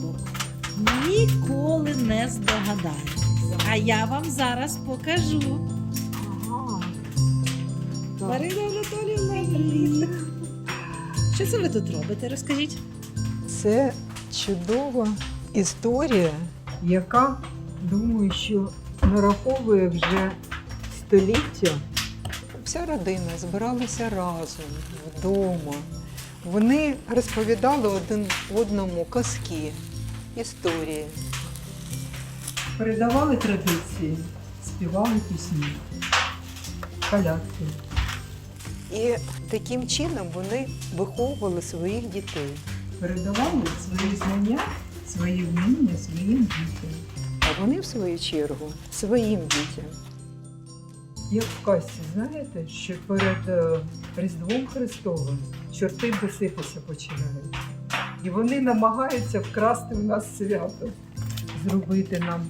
цих ніколи не здогадаєтесь. А я вам зараз покажу. Ага. Марина Анатоліївна, привіт. Що це ви тут робите? Розкажіть. Це чудова історія, яка, думаю, що нараховує вже століття. Вся родина збиралася разом вдома. Вони розповідали один одному казки, історії. Передавали традиції, співали пісні, колядки. І таким чином вони виховували своїх дітей. передавали свої знання, свої вміння своїм дітям. А вони, в свою чергу, своїм дітям. Як в касті, знаєте, що перед е, Різдвом Христовим чорти беситися починають. І вони намагаються вкрасти в нас свято, зробити нам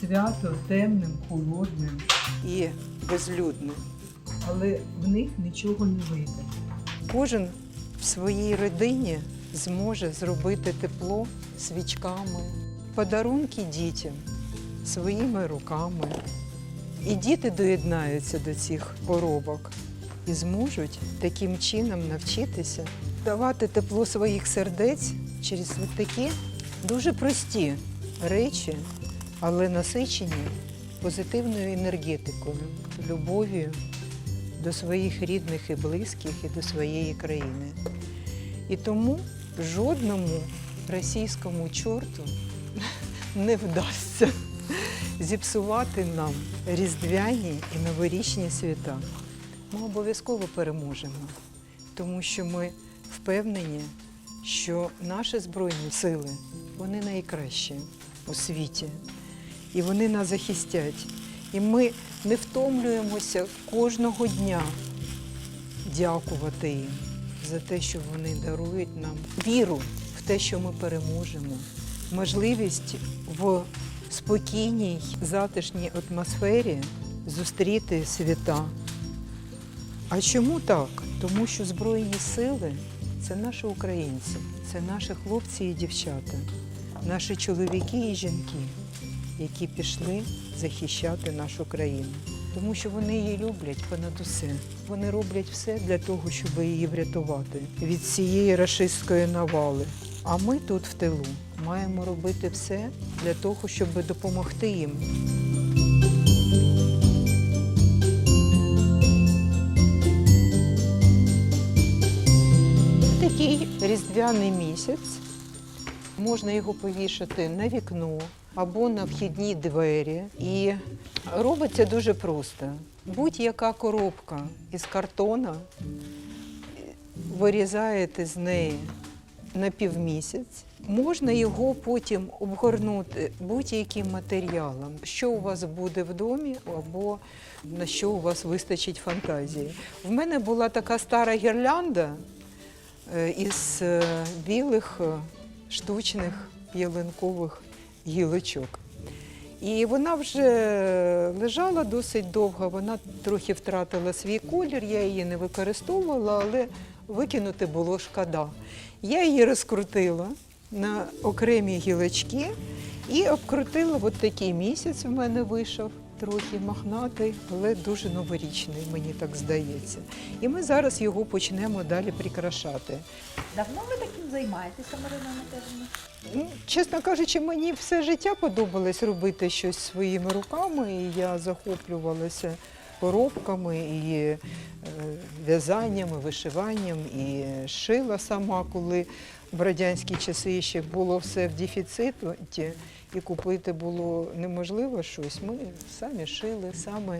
свято темним, холодним і безлюдним. Але в них нічого не вийде. Кожен в своїй родині зможе зробити тепло свічками, подарунки дітям своїми руками. І діти доєднаються до цих поробок і зможуть таким чином навчитися давати тепло своїх сердець через такі дуже прості речі, але насичені позитивною енергетикою, любов'ю до своїх рідних і близьких і до своєї країни. І тому жодному російському чорту не вдасться зіпсувати нам різдвяні і новорічні свята. Ми обов'язково переможемо, тому що ми впевнені, що наші збройні сили вони найкращі у світі, і вони нас захистять. І ми не втомлюємося кожного дня дякувати їм за те, що вони дарують нам віру в те, що ми переможемо, можливість в спокійній, затишній атмосфері зустріти свята. А чому так? Тому що Збройні сили це наші українці, це наші хлопці і дівчата, наші чоловіки і жінки, які пішли захищати нашу країну. Тому що вони її люблять понад усе. Вони роблять все для того, щоб її врятувати від цієї рашистської навали. А ми тут в тилу маємо робити все для того, щоб допомогти їм. Різдвяний місяць. Можна його повішати на вікно або на вхідні двері. І робиться дуже просто. Будь-яка коробка із картона, вирізаєте з неї на півмісяць. Можна його потім обгорнути будь-яким матеріалом, що у вас буде в домі, або на що у вас вистачить фантазії. В мене була така стара гірлянда із е, білих е, штучних ялинкових гілочок. І вона вже лежала досить довго, вона трохи втратила свій колір, я її не використовувала, але викинути було шкода. Я її розкрутила на окремі гілочки і обкрутила от такий місяць у мене вийшов, трохи мохнатий, але дуже новорічний, мені так здається. І ми зараз його почнемо далі прикрашати. Давно ви таким займаєтеся, Марина Анатоліївна? Ну, чесно кажучи, мені все життя подобалось робити щось своїми руками, і я захоплювалася коробками і е, в'язанням, і вишиванням, і шила сама, коли в радянські часи ще було все в дефіциті, і купити було неможливо щось. Ми самі шили, самі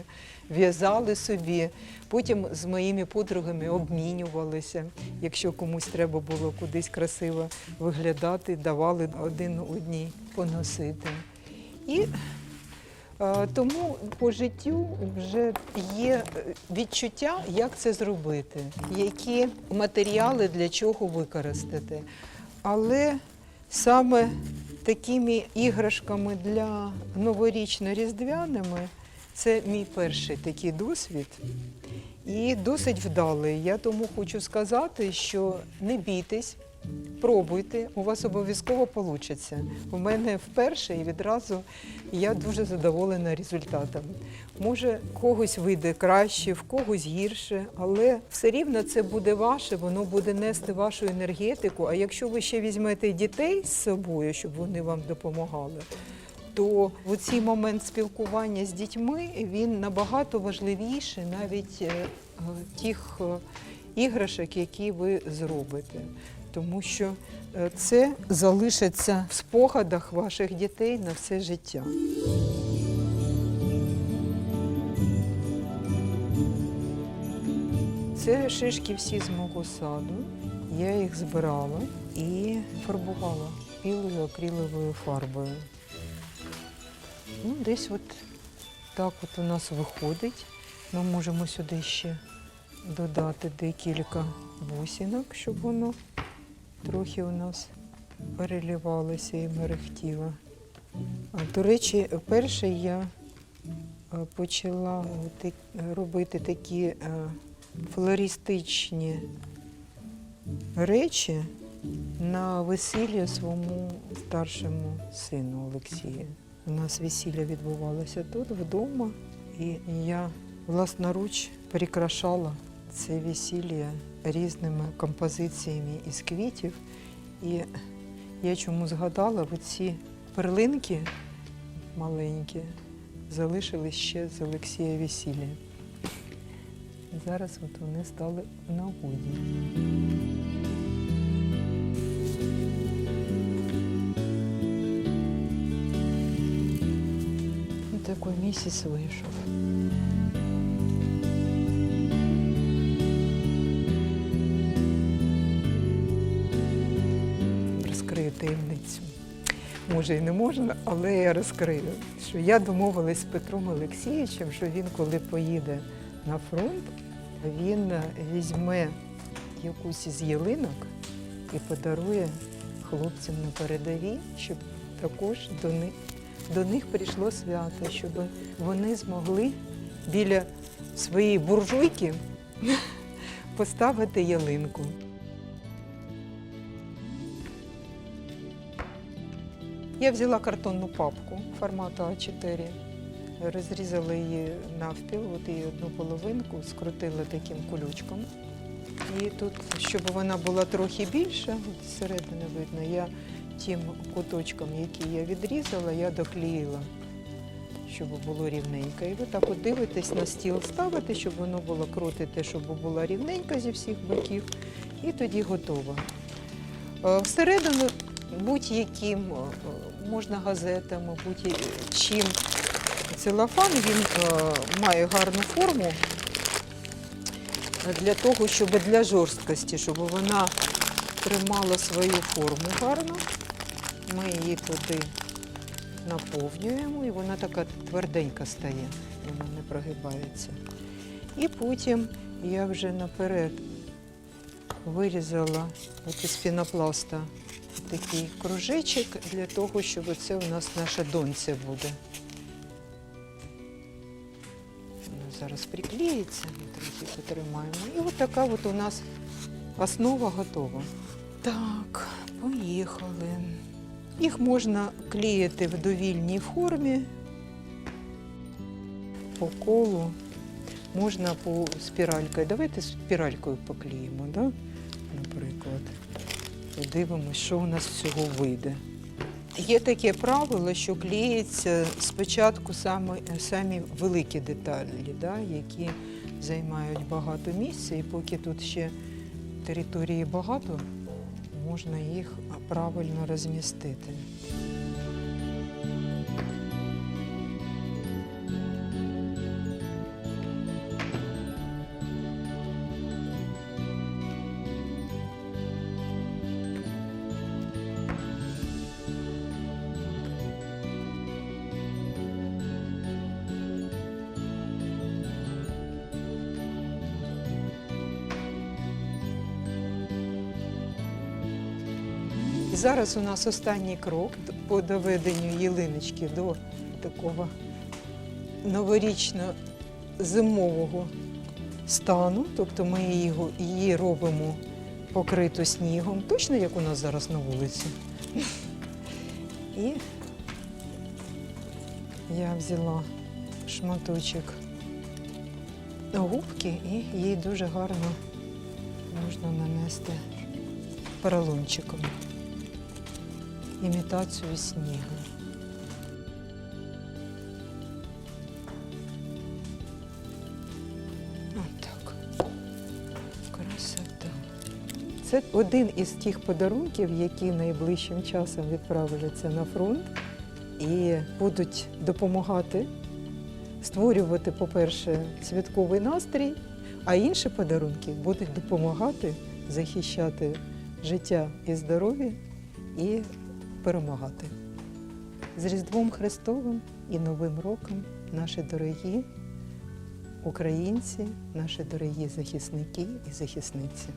в'язали собі. Потім з моїми подругами обмінювалися. Якщо комусь треба було кудись красиво виглядати, давали один одній поносити. І тому по життю вже є відчуття, як це зробити, які матеріали для чого використати. Але саме такими іграшками для новорічно-різдвяними це мій перший такий досвід. І досить вдалий. Я тому хочу сказати, що не бійтесь Пробуйте, у вас обов'язково вийде. У мене вперше і відразу я дуже задоволена результатом. Може, когось вийде краще, в когось гірше, але все рівно це буде ваше, воно буде нести вашу енергетику. А якщо ви ще візьмете дітей з собою, щоб вони вам допомагали, то в цей момент спілкування з дітьми він набагато важливіший навіть е, тих е, іграшок, які ви зробите. Тому що е, це залишиться в спогадах ваших дітей на все життя. Це шишки всі з мого саду. Я їх збирала і фарбувала білою акриловою фарбою. Ну, десь от так от у нас виходить. Ми можемо сюди ще додати декілька бусинок, щоб воно трохи у нас перелівалося і мерехтіло. До речі, перше я е, почала робити такі е, флористичні речі на весілля своєму старшому сину Олексію. У нас весілля відбувалося тут, вдома, і я власноруч прикрашала це весілля різними композиціями із квітів. І я чому згадала, оці перлинки маленькі залишились ще з Олексія весілля. Зараз от вони стали в нагоді. Такий місяць вийшов. Таємницю. Може і не можна, але я розкрию, що я домовилась з Петром Олексійовичем, що він, коли поїде на фронт, він візьме якусь із ялинок і подарує хлопцям на передовій, щоб також до них, до них прийшло свято, щоб вони змогли біля своєї буржуйки поставити ялинку. Я взяла картонну папку формату А4, розрізала її навпіл, от її одну половинку, скрутила таким кулючком. І тут, щоб вона була трохи більша, зсередини видно, я тим куточком, який я відрізала, я доклеїла, щоб було рівненько. І ви так от дивитесь на стіл ставите, щоб воно було крутите, щоб була рівненька зі всіх боків, і тоді готово. Е, Всередину будь-яким, е, можна газетами, будь-чим. Целофан він е, має гарну форму для того, щоб для жорсткості, щоб вона тримала свою форму гарно. Ми її туди наповнюємо і вона така тверденька стає, вона не прогибається. І потім я вже наперед вирізала от із пінопласта такий кружечок для того, щоб це у нас наша донця буде. Воно зараз приклеїться, ми трохи потримаємо. І от така от у нас основа готова. Так, поїхали. Їх можна клеїти в довільній формі, по колу, можна по спіралькою. Давайте спіралькою поклеїмо, да? наприклад. Подивимось, що у нас всього вийде. Є таке правило, що клеїться спочатку самі великі деталі, які займають багато місця, і поки тут ще території багато, можна їх правильно розмістити. Зараз у нас останній крок по доведенню ялиночки до такого новорічно-зимового стану. Тобто ми її, її робимо покриту снігом, точно як у нас зараз на вулиці. І я взяла шматочок губки і їй дуже гарно можна нанести поролончиком імітацію снігу. Отак. Красота. Це один із тих подарунків, які найближчим часом відправляться на фронт і будуть допомагати створювати, по-перше, святковий настрій, а інші подарунки будуть допомагати захищати життя і здоров'я і перемагати. З Різдвом Христовим і Новим роком, наші дорогі українці, наші дорогі захисники і захисниці.